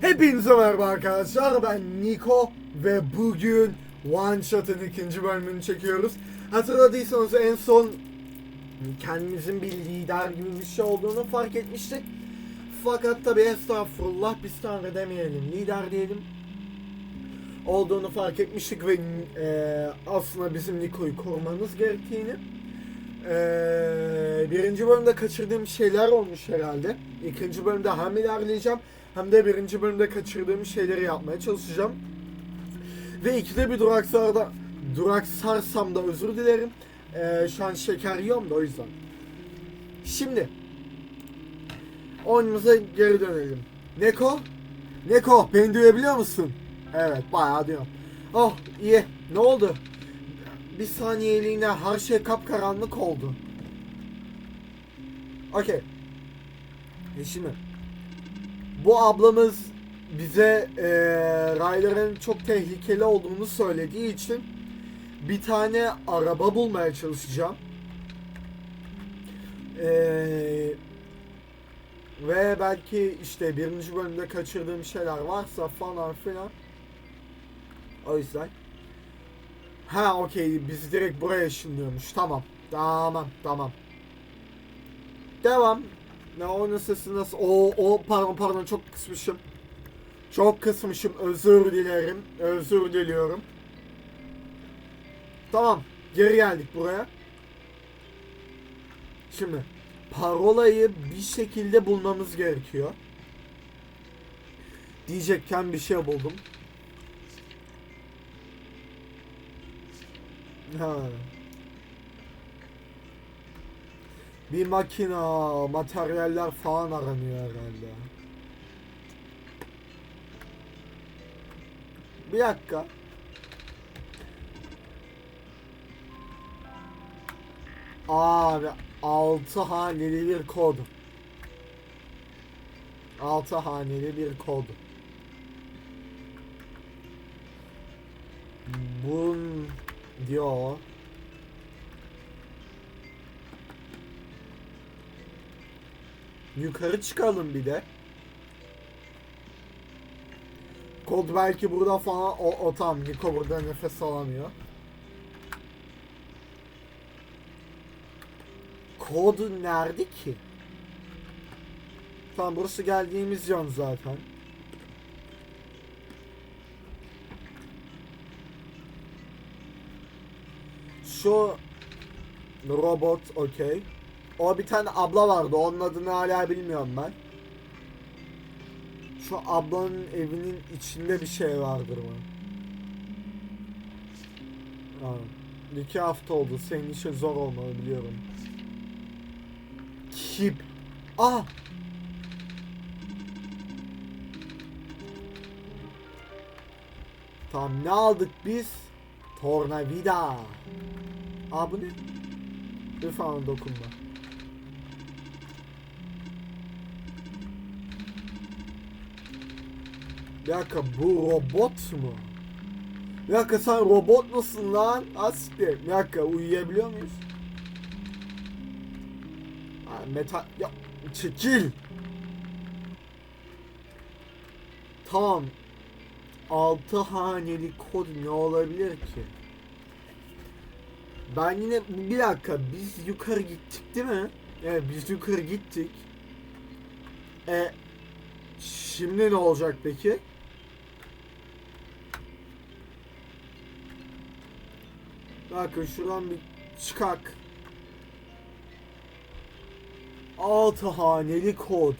Hepinize merhaba arkadaşlar ben Niko ve bugün One Shot'ın ikinci bölümünü çekiyoruz. Hatırladıysanız en son kendimizin bir lider gibi bir şey olduğunu fark etmiştik. Fakat tabi estağfurullah biz tanrı demeyelim lider diyelim. Olduğunu fark etmiştik ve e, aslında bizim Niko'yu korumamız gerektiğini. E, birinci bölümde kaçırdığım şeyler olmuş herhalde. İkinci bölümde hem ilerleyeceğim hem de birinci bölümde kaçırdığım şeyleri yapmaya çalışacağım. Ve ikide bir duraksarda duraksarsam da özür dilerim. Ee, şu an şeker yiyorum da o yüzden. Şimdi oyunumuza geri dönelim. Neko? Neko beni duyabiliyor musun? Evet bayağı diyorum. Oh iyi. Ne oldu? Bir saniyeliğine her şey kapkaranlık oldu. Okey. E şimdi bu ablamız bize eee rayların çok tehlikeli olduğunu söylediği için bir tane araba bulmaya çalışacağım. Eee ve belki işte birinci bölümde kaçırdığım şeyler varsa falan filan. O yüzden. Ha okey biz direkt buraya ışınlıyormuş. Tamam. Tamam tamam. Devam. Ne oyunun sesi nasıl? O o pardon pardon çok kısmışım. Çok kısmışım. Özür dilerim. Özür diliyorum. Tamam. Geri geldik buraya. Şimdi parolayı bir şekilde bulmamız gerekiyor. Diyecekken bir şey buldum. Ha. Bir makina, materyaller falan aranıyor herhalde. Bir dakika. Abi 6 haneli bir kod. 6 haneli bir kod. Bun diyor. Yukarı çıkalım bir de. Kod belki burada falan o, o tam Niko burada nefes alamıyor. Kod nerede ki? Tamam burası geldiğimiz yön zaten. Şu robot okey. O bir tane abla vardı. Onun adını hala bilmiyorum ben. Şu ablanın evinin içinde bir şey vardır mı? Ha. İki hafta oldu. Senin işin zor olmalı biliyorum. Kip. Ah! Tamam ne aldık biz? Tornavida. Aa bu ne? Lütfen dokunma. Bir dakika bu robot mu? Bir dakika sen robot musun lan? Asiktir. Bir dakika uyuyabiliyor muyuz? Ha, metal... Ya çekil! Tamam. 6 haneli kod ne olabilir ki? Ben yine bir dakika biz yukarı gittik değil mi? Evet biz yukarı gittik. E şimdi ne olacak peki? Bakın şuradan bir çıkak. 6 haneli kod.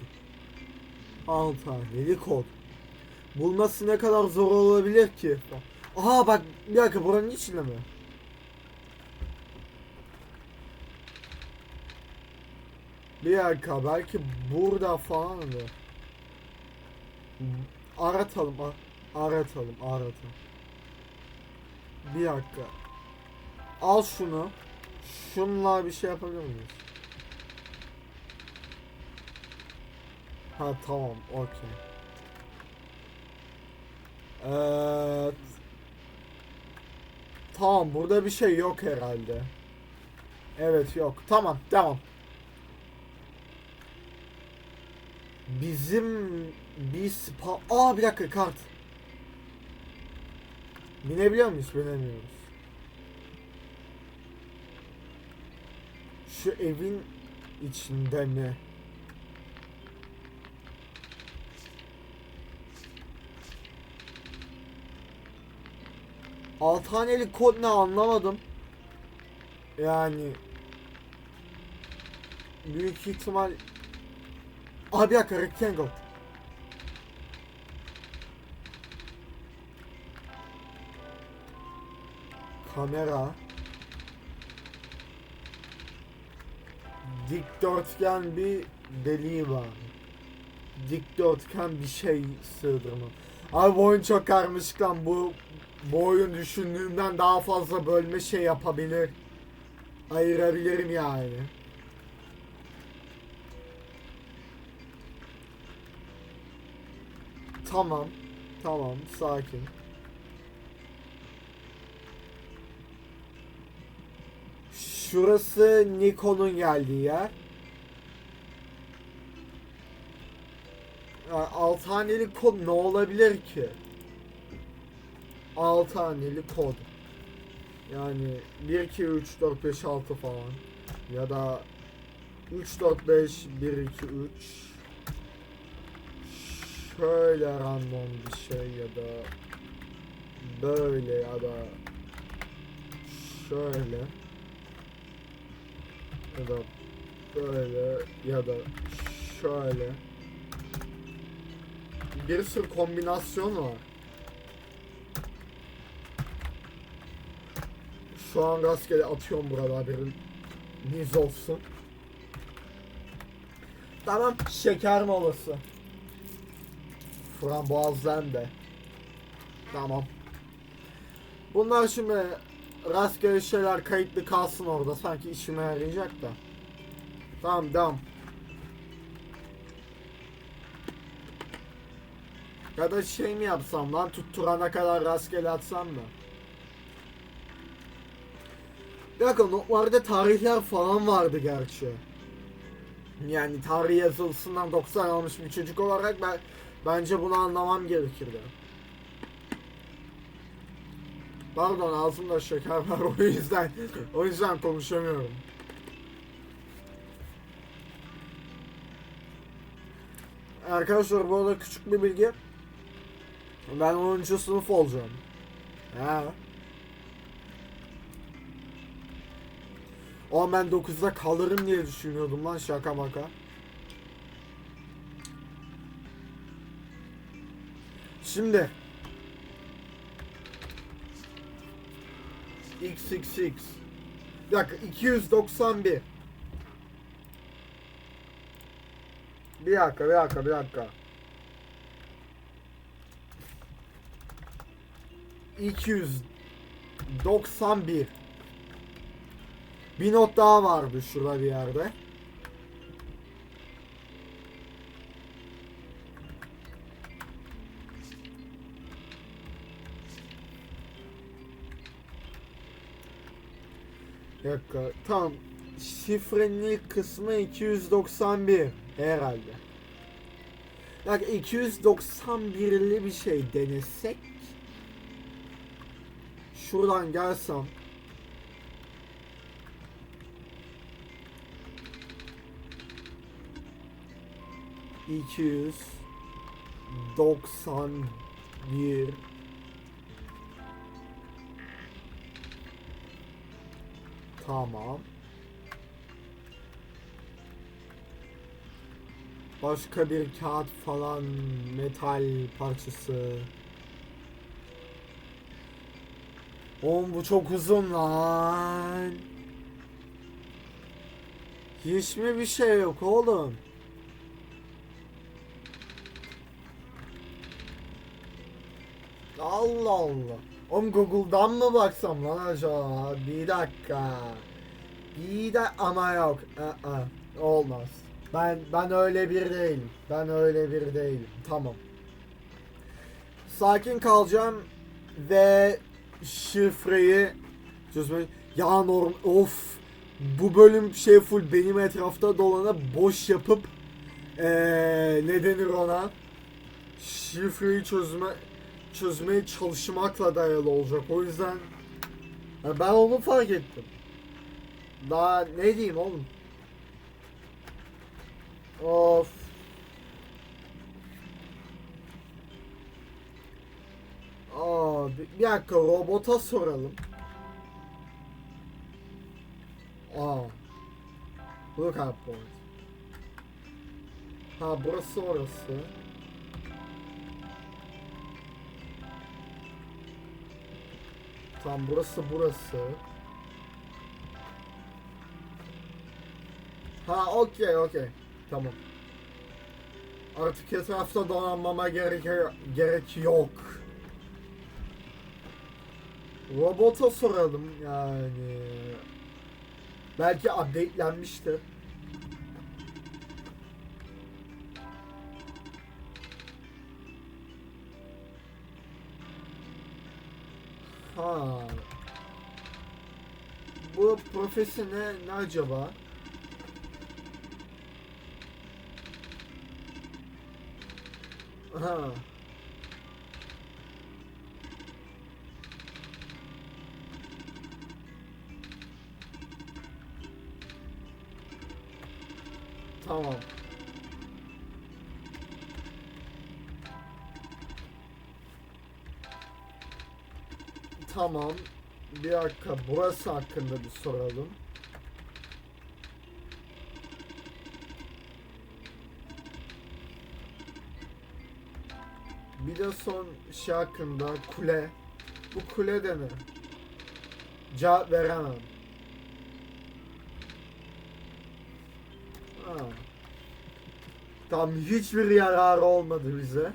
6 haneli kod. Bulması ne kadar zor olabilir ki? Aha bak bir dakika buranın içinde mi? Bir dakika belki burada falandı. Aratalım, a- aratalım, aratalım. Bir dakika. Al şunu. Şunla bir şey yapabilir miyiz? Ha tamam, okey. Evet. Tamam, burada bir şey yok herhalde. Evet yok. Tamam, tamam. bizim bir spa... Aa bir dakika kart. Binebiliyor muyuz? Binemiyoruz. Şu evin içinde mi? Haneli kod ne anlamadım. Yani büyük ihtimal Abi dakika rectangle. Kamera. Dikdörtgen bir deliği var. Dikdörtgen bir şey sığdırma. Abi bu oyun çok karmaşık lan. Bu, bu oyun düşündüğümden daha fazla bölme şey yapabilir. Ayırabilirim yani. Tamam. Tamam. Sakin. Şurası Nikon'un geldiği yer. Yani alt haneli kod ne olabilir ki? Alt haneli kod. Yani 1 2 3 4 5 6 falan ya da 3 4 5 1 2 3 şöyle random bir şey ya da böyle ya da şöyle ya da böyle ya da şöyle bir sürü kombinasyon var. Şu an rastgele atıyorum burada haberin niz olsun. Tamam şeker molası. Frambuazdan de. Tamam. Bunlar şimdi rastgele şeyler kayıtlı kalsın orada sanki işime yarayacak da. Tamam devam. Ya da şey mi yapsam lan tutturana kadar rastgele atsam da. Bir dakika notlarda tarihler falan vardı gerçi. Yani tarih yazılısından 90 almış bir çocuk olarak ben bence bunu anlamam gerekirdi. Pardon ağzımda şeker var o yüzden o yüzden konuşamıyorum. Arkadaşlar bu arada küçük bir bilgi. Ben 10. sınıf olacağım. Ha. O ben 9'da kalırım diye düşünüyordum lan şaka maka. Şimdi XXX Bir dakika 291 Bir. Dakika bir dakika bir dakika. 291 Bir not daha vardı şurada bir yerde. Bir dakika. Tamam. Şifrenin kısmı 291 herhalde. Yani 291'li bir şey denesek şuradan gelsem iki doksan bir Tamam. Başka bir kağıt falan metal parçası. Oğlum bu çok uzun lan. Hiç mi bir şey yok oğlum? Allah Allah. Oğlum Google'dan mı baksam lan acaba? Bir dakika. Bir de ama yok. Aa, olmaz. Ben ben öyle bir değilim. Ben öyle bir değilim. Tamam. Sakin kalacağım ve şifreyi çözme. Ya norm of bu bölüm şey full benim etrafta dolana boş yapıp Ee, ne denir ona? Şifreyi çözme çözmeye çalışmakla dayalı olacak. O yüzden ya ben onu fark ettim. Daha ne diyeyim oğlum? Of. Aa, bir, dakika robota soralım. Aa. Look up point. Ha burası orası. Tamam burası burası. Ha okey okey. Tamam. Artık etrafta dolanmama gerek, gerek yok. Robota soralım yani. Belki updatelenmiştir. Ha. Bu profesi ne, ne acaba? Ha. Tamam. Tamam. Bir dakika burası hakkında bir soralım. Bir de son şey hakkında kule. Bu kule de ne? Cevap veremem. Ha. Tam hiçbir yararı olmadı bize.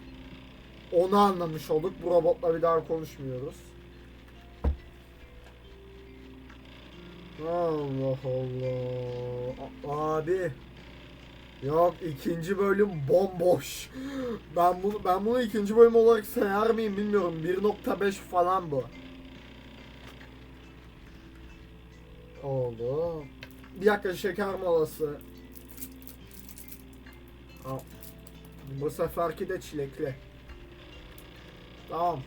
Onu anlamış olduk. Bu robotla bir daha konuşmuyoruz. Allah Allah. Abi. Yok ikinci bölüm bomboş. Ben bunu ben bunu ikinci bölüm olarak sayar mıyım bilmiyorum. 1.5 falan bu. Oldu. Bir dakika şeker molası. Bu seferki de çilekli. Tamam.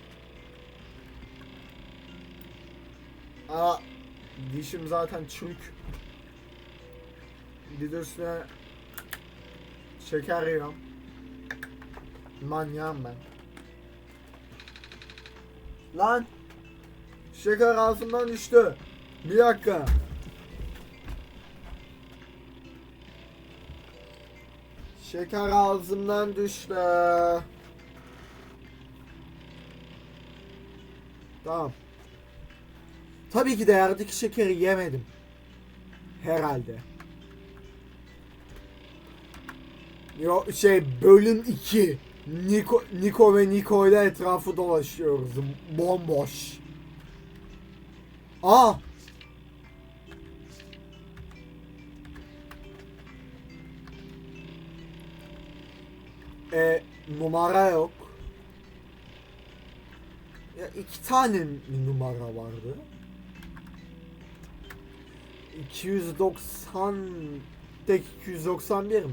Aa, dişim zaten çürük. Bir de üstüne şeker yiyorum. Manyağım ben. Lan! Şeker ağzımdan düştü. Bir dakika. Şeker ağzımdan düştü. Tamam. Tabii ki de yerdeki şekeri yemedim. Herhalde. Yo şey bölüm 2. Niko, Niko ve Niko ile etrafı dolaşıyoruz. Bomboş. Aa! E, numara yok. Ya iki tane numara vardı? 290 tek 291 mi?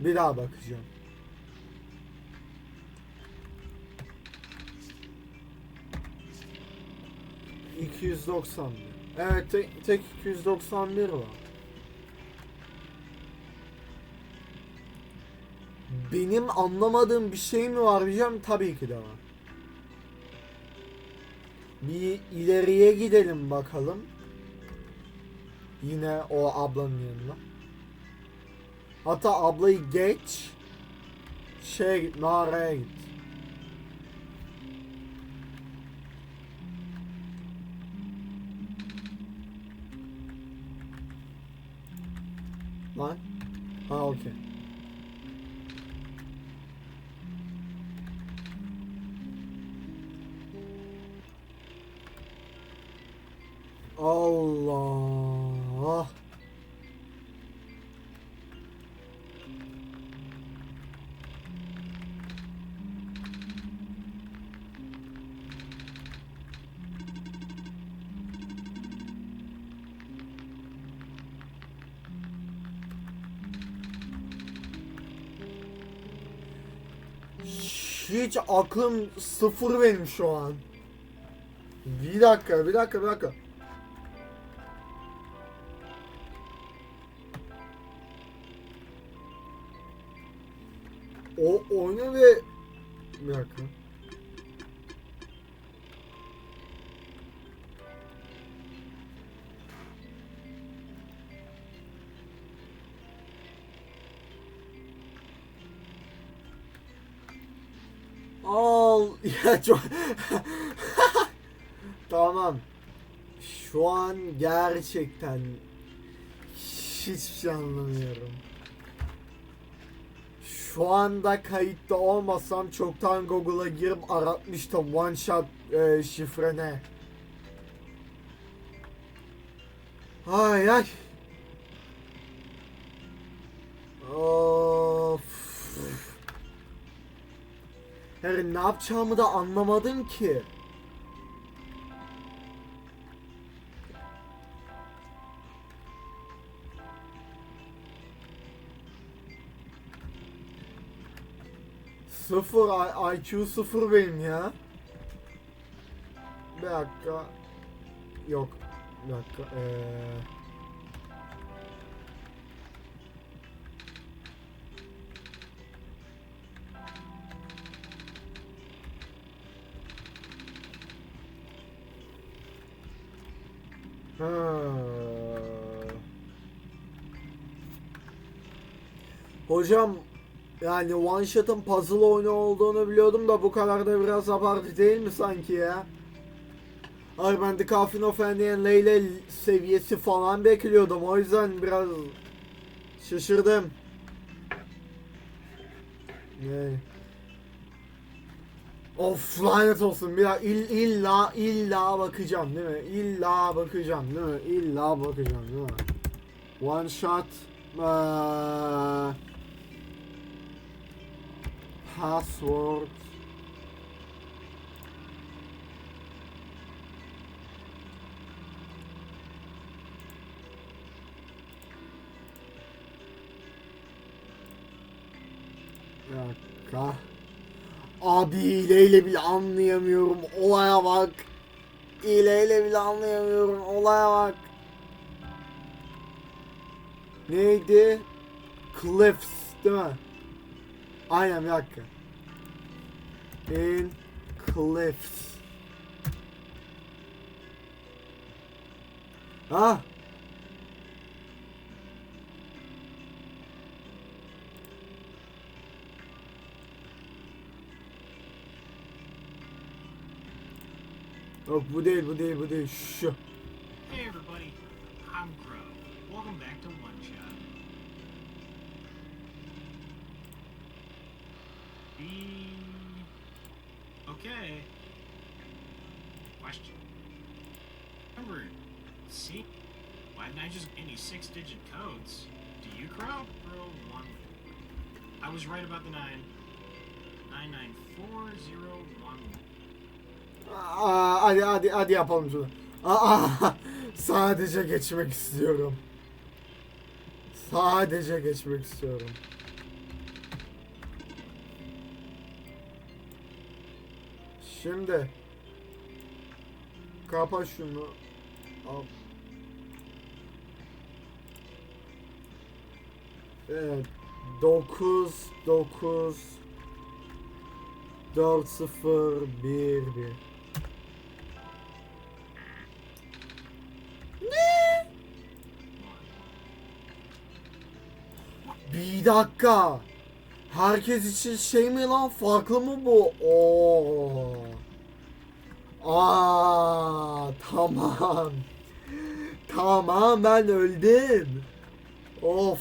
Bir daha bakacağım. ...291. Evet tek, tek 291 var. Benim anlamadığım bir şey mi var diyeceğim tabii ki de var. Bir ileriye gidelim bakalım. Yine o ablanın yanına. Hatta ablayı geç. Şey git, mağaraya git. Lan. Ha okey. Hiç aklım sıfır benim şu an. Bir dakika, bir dakika, bir dakika. O oyna ve bir dakika. Ya çok Tamam. Şu an gerçekten hiçbir şey anlamıyorum. Şu anda kayıtta olmasam çoktan Google'a girip aratmıştım one shot e, şifrene. Ay ay. Of. Yani ne yapacağımı da anlamadım ki. Sıfır IQ sıfır benim ya. Bir dakika. Yok. Bir dakika. Ee... Hocam yani one shot'ın puzzle oyunu olduğunu biliyordum da bu kadar da biraz abartı değil mi sanki ya? Ay ben de Coffin of Andean Leyle seviyesi falan bekliyordum o yüzden biraz şaşırdım. Ne? Of lanet olsun bir daha ill, illa illa bakacağım değil mi? İlla bakacağım değil mi? İlla bakacağım değil mi? One shot eee, password dakika. Abi hileyle bile anlayamıyorum. Olaya bak. Hileyle bile anlayamıyorum. Olaya bak. Neydi? Cliffs değil mi? Aynen bir dakika. In Cliffs. Ha? Yok bu değil bu değil bu değil şu. Hey everybody, I'm Crow. Welcome back to Mm, okay. Question. Remember, see? Why didn't I just any six-digit codes? Do you, Crow? Crow one. I was right about the nine. Nine nine four zero one. Aa, ah, hadi hadi hadi yapalım şunu. Aa, ah, sadece geçmek istiyorum. Sadece geçmek istiyorum. Şimdi kapa şunu. Al. Evet. 9 9 4 0 1 1 Bir dakika. Herkes için şey mi lan? Farklı mı bu? Oo. Aa, tamam. Tamam ben öldüm. Of.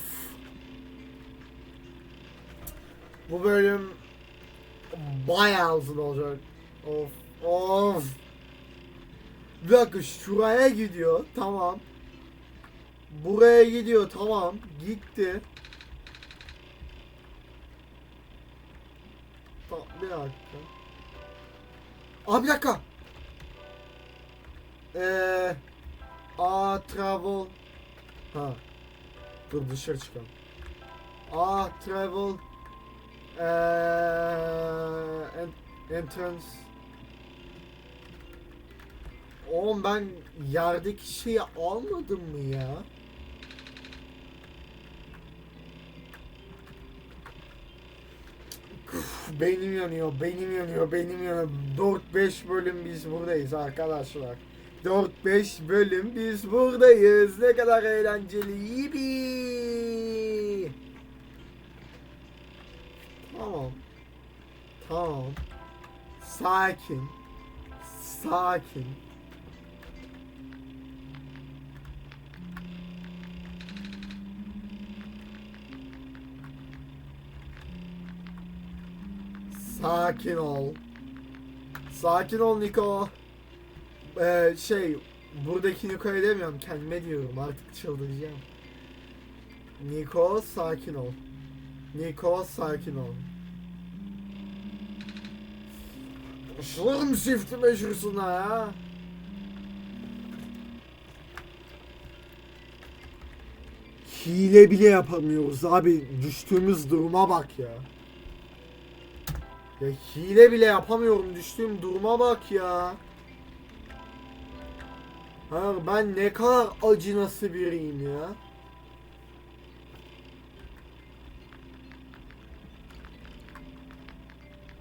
Bu bölüm bayağı uzun olacak. Of. Of. Bir dakika şuraya gidiyor. Tamam. Buraya gidiyor. Tamam. Gitti. Tamam, bir dakika. Aa bir dakika. Eee A travel Ha. Dur dışarı çıkalım. A travel Eee Entrance. Oğlum ben yerdeki şeyi almadım mı ya? Beynim yanıyor, beynim yanıyor, beynim yanıyor. 4-5 bölüm biz buradayız arkadaşlar. 4-5 bölüm biz buradayız. Ne kadar eğlenceli. Yipi. Tamam. Tamam. Sakin. Sakin. Sakin ol. Sakin ol Niko. Ee, şey, buradaki Niko'ya demiyorum, kendime diyorum artık çıldıracağım. Niko sakin ol. Niko sakin ol. Başlarım çifti meşhurusuna ya. Hile bile yapamıyoruz abi. Düştüğümüz duruma bak ya. Ya hile bile yapamıyorum. Düştüğüm duruma bak ya. Ha, ben ne kadar acınası biriyim ya.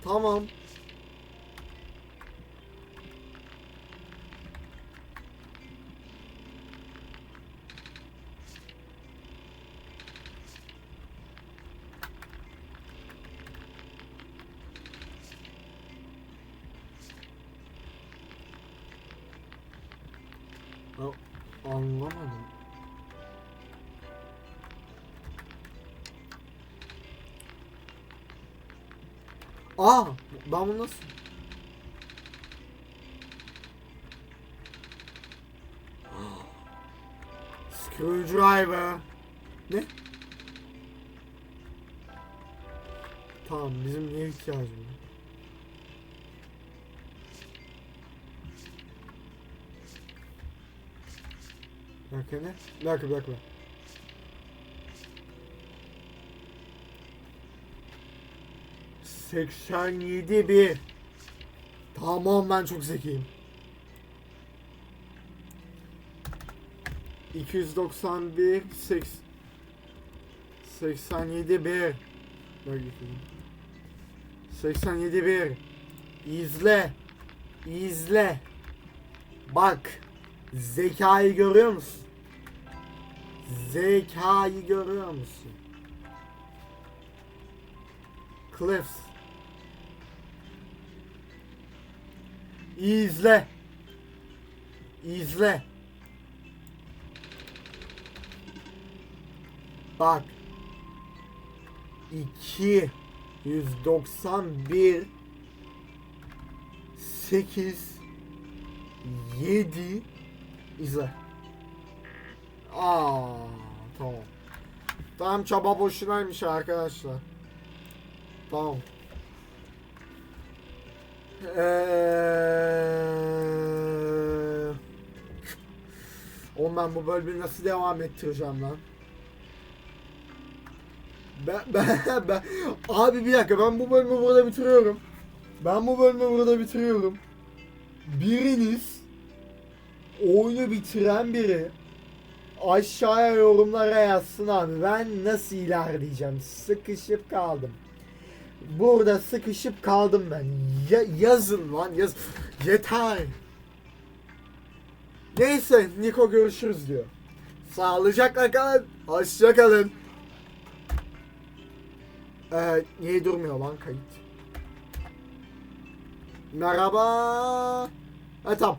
Tamam. Ya, anlamadım. Aa, ben bunu nasıl? Screwdriver. Ne? Tamam, bizim niye ihtiyacımız var? Dakika bir dakika. Seksen yedi bir. Tamam ben çok zekiyim. 291 seks 87 bir. Bak bakayım. 87 bir. İzle. İzle. Bak. Zekayı görüyor musun? Zekayı görüyor musun? Cliffs. İzle. İzle. Bak. 2 191 8 7 İzle. Aa, tamam. Tamam çaba boşunaymış arkadaşlar. Tamam. Eee... Oğlum ben bu bölümü nasıl devam ettireceğim lan? Ben, ben, ben, abi bir dakika ben bu bölümü burada bitiriyorum. Ben bu bölümü burada bitiriyorum. Biriniz oyunu bitiren biri aşağıya yorumlara yazsın abi. Ben nasıl ilerleyeceğim? Sıkışıp kaldım. Burada sıkışıp kaldım ben. Ya, yazın lan yaz. Yeter. Neyse Niko görüşürüz diyor. Sağlıcakla kalın. Hoşça kalın. Ee, niye durmuyor lan kayıt? Merhaba. Ha tamam.